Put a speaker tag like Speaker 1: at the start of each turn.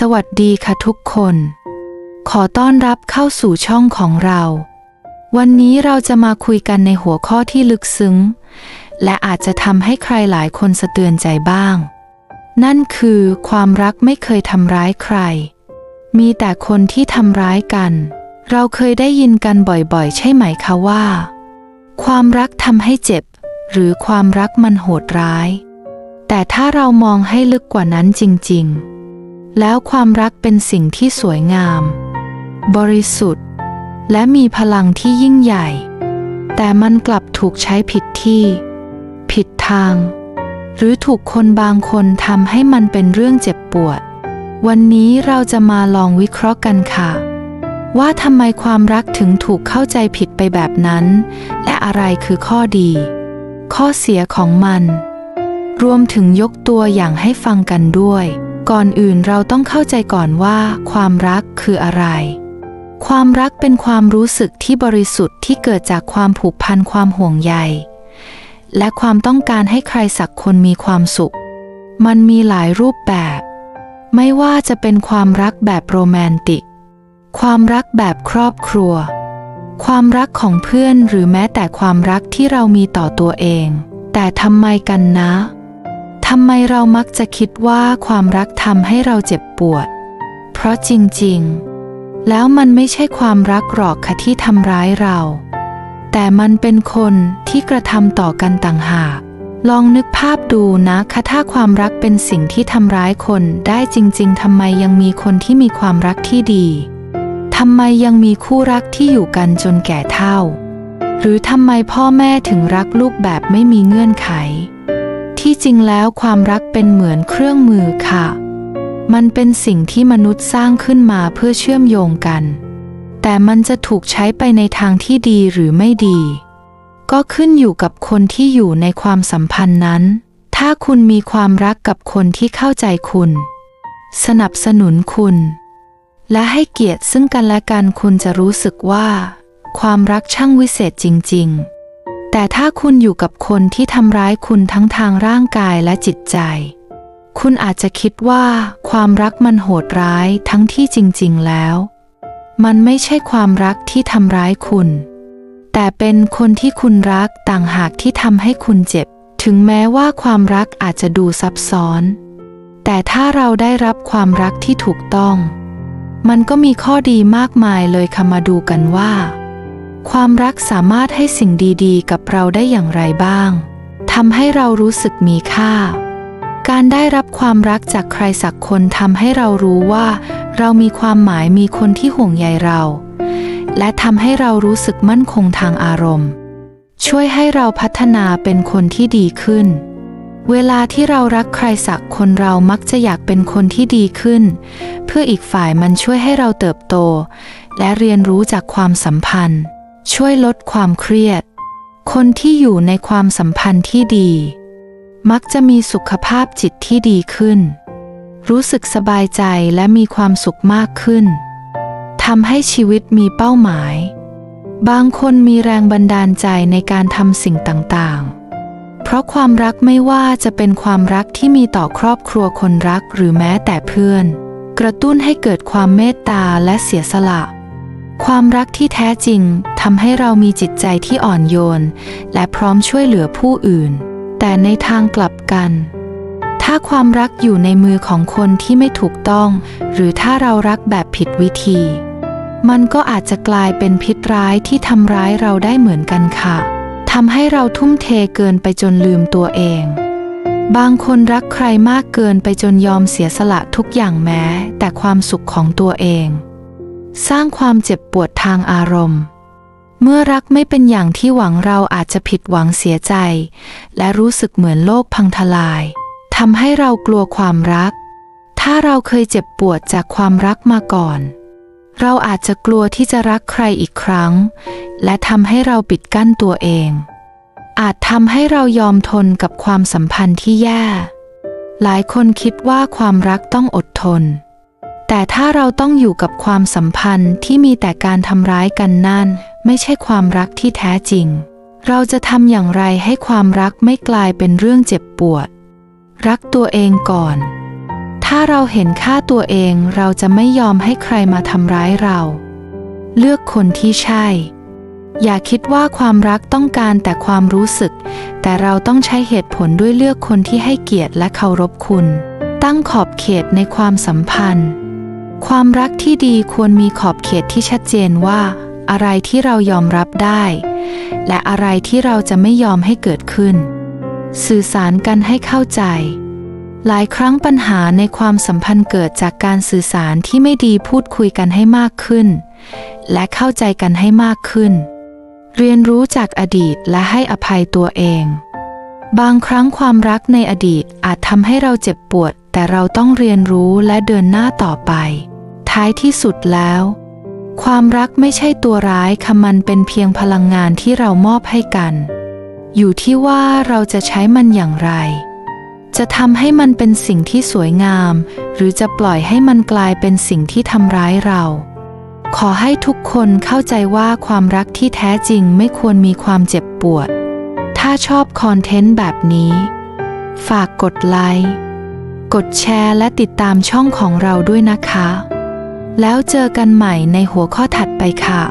Speaker 1: สวัสดีค่ะทุกคน ขอต้อนรับเข้าสู่ช่องของเรา วันนี้เราจะมาคุยกันในหัวข้อที่ลึกซึ้ง และอาจจะทำให้ใครหลายคนสะเตือนใจบ้าง นั่นคือความรักไม่เคยทำร้ายใคร มีแต่คนที่ทำร้ายกัน เราเคยได้ยินกันบ่อยๆ ใช่ไหมคะว่า ความรักทำให้เจ็บ หรือความรักมันโหดร้าย แต่ถ้าเรามองให้ลึกกว่านั้นจริง ๆ แล้วความรักเป็นสิ่งที่สวยงาม บริสุทธิ์ และมีพลังที่ยิ่งใหญ่ แต่มันกลับถูกใช้ผิดที่ ผิดทาง หรือถูกคนบางคนทำให้มันเป็นเรื่องเจ็บปวด วันนี้เราจะมาลองวิเคราะห์กันค่ะ ว่าทำไมความรักถึงถูกเข้าใจผิดไปแบบนั้น และอะไรคือข้อดี ข้อเสียของมัน รวมถึงยกตัวอย่างให้ฟังกันด้วย ก่อนอื่นเราต้องเข้าใจก่อนว่า ความรักคืออะไร ความรักเป็นความรู้สึกที่บริสุทธิ์ที่เกิดจากความผูกพันความห่วงใย และความต้องการให้ใครสักคนมีความสุข มันมีหลายรูปแบบ ไม่ว่าจะเป็นความรักแบบโรแมนติก ความรักแบบครอบครัว ความรักของเพื่อนหรือแม้แต่ความรักที่เรามีต่อตัวเอง แต่ทำไมกันนะ ทำไมเรามักจะคิดว่าความรักทำให้เราเจ็บปวด เพราะจริงๆ แล้วมันไม่ใช่ความรักหรอกค่ะที่ทำร้ายเรา แต่มันเป็นคนที่กระทำต่อกันต่างหาก ลองนึกภาพดูนะคะถ้าความรักเป็นสิ่งที่ทำร้ายคนได้จริง ๆทำไมยังมีคนที่มีความรักที่ดีทำไมยังมีคู่รักที่อยู่กันจนแก่เฒ่า หรือทำไมพ่อแม่ถึงรักลูกแบบไม่มีเงื่อนไข ที่จริงแล้วความรักเป็นเหมือนเครื่องมือค่ะ มันเป็นสิ่งที่มนุษย์สร้างขึ้นมาเพื่อเชื่อมโยงกัน แต่มันจะถูกใช้ไปในทางที่ดีหรือไม่ดี ก็ขึ้นอยู่กับคนที่อยู่ในความสัมพันธ์นั้น ถ้าคุณมีความรักกับคนที่เข้าใจคุณ สนับสนุนคุณ และให้เกียรติซึ่งกันและกันคุณจะรู้สึกว่า ความรักช่างวิเศษจริง ๆ แต่ถ้าคุณอยู่กับคนที่ทำร้ายคุณทั้งทางร่างกายและจิตใจ คุณอาจจะคิดว่าความรักมันโหดร้ายทั้งที่จริง ๆ แล้ว มันไม่ใช่ความรักที่ทำร้ายคุณ แต่เป็นคนที่คุณรักต่างหากที่ทำให้คุณเจ็บ ถึงแม้ว่าความรักอาจจะดูซับซ้อน แต่ถ้าเราได้รับความรักที่ถูกต้อง มันก็มีข้อดีมากมายเลยค่ะมาดูกันว่า ความรักสามารถให้สิ่งดีๆ กับเราได้อย่างไรบ้างทำให้เรารู้สึกมีค่า การได้รับความรักจากใครสักคนทำให้เรารู้ว่า เรามีความหมายมีคนที่ห่วงใยเรา และทำให้เรารู้สึกมั่นคงทางอารมณ์ ช่วยให้เราพัฒนาเป็นคนที่ดีขึ้น เวลาที่เรารักใครสักคนเรามักจะอยากเป็นคนที่ดีขึ้น เพื่ออีกฝ่ายมันช่วยให้เราเติบโต และเรียนรู้จากความสัมพันธ์ ช่วยลดความเครียด คนที่อยู่ในความสัมพันธ์ที่ดี มักจะมีสุขภาพจิตที่ดีขึ้น รู้สึกสบายใจและมีความสุขมากขึ้นทำให้ชีวิตมีเป้าหมาย บางคนมีแรงบันดาลใจในการทำสิ่งต่างๆ เพราะความรักไม่ว่าจะเป็นความรักที่มีต่อครอบครัวคนรักหรือแม้แต่เพื่อน กระตุ้นให้เกิดความเมตตาและเสียสละ ความรักที่แท้จริงทำให้เรามีจิตใจที่อ่อนโยน และพร้อมช่วยเหลือผู้อื่น แต่ในทางกลับกัน ถ้าความรักอยู่ในมือของคนที่ไม่ถูกต้อง หรือถ้าเรารักแบบผิดวิธี มันก็อาจจะกลายเป็นพิษร้ายที่ทำร้ายเราได้เหมือนกันค่ะทำให้เราทุ่มเทเกินไปจนลืมตัวเอง บางคนรักใครมากเกินไปจนยอมเสียสละทุกอย่างแม้ แต่ความสุขของตัวเอง สร้างความเจ็บปวดทางอารมณ์ เมื่อรักไม่เป็นอย่างที่หวังเราอาจจะผิดหวังเสียใจ และรู้สึกเหมือนโลกพังทลายทำให้เรากลัวความรัก ถ้าเราเคยเจ็บปวดจากความรักมาก่อน เราอาจจะกลัวที่จะรักใครอีกครั้ง และทำให้เราปิดกั้นตัวเอง อาจทำให้เรายอมทนกับความสัมพันธ์ที่แย่ หลายคนคิดว่าความรักต้องอดทน แต่ถ้าเราต้องอยู่กับความสัมพันธ์ที่มีแต่การทำร้ายกันนั่น ไม่ใช่ความรักที่แท้จริง เราจะทำอย่างไรให้ความรักไม่กลายเป็นเรื่องเจ็บปวด รักตัวเองก่อน ถ้าเราเห็นค่าตัวเองเราจะไม่ยอมให้ใครมาทำร้ายเรา เลือกคนที่ใช่ อย่าคิดว่าความรักต้องการแต่ความรู้สึก แต่เราต้องใช้เหตุผลด้วยเลือกคนที่ให้เกียรติและเคารพคุณ ตั้งขอบเขตในความสัมพันธ์ ความรักที่ดีควรมีขอบเขตที่ชัดเจนว่า อะไรที่เรายอมรับได้ และอะไรที่เราจะไม่ยอมให้เกิดขึ้น สื่อสารกันให้เข้าใจ หลายครั้งปัญหาในความสัมพันธ์เกิดจากการสื่อสารที่ไม่ดีพูดคุยกันให้มากขึ้น และเข้าใจกันให้มากขึ้น เรียนรู้จากอดีตและให้อภัยตัวเอง บางครั้งความรักในอดีตอาจทำให้เราเจ็บปวด แต่เราต้องเรียนรู้และเดินหน้าต่อไป ท้ายที่สุดแล้ว ความรักไม่ใช่ตัวร้ายค่ะมันเป็นเพียงพลังงานที่เรามอบให้กัน อยู่ที่ว่าเราจะใช้มันอย่างไร จะทำให้มันเป็นสิ่งที่สวยงาม หรือจะปล่อยให้มันกลายเป็นสิ่งที่ทำร้ายเรา ขอให้ทุกคนเข้าใจว่าความรักที่แท้จริงไม่ควรมีความเจ็บปวด ถ้าชอบคอนเทนต์แบบนี้ ฝากกดไลค์ กดแชร์และติดตามช่องของเราด้วยนะคะ แล้วเจอกันใหม่ในหัวข้อถัดไปค่ะ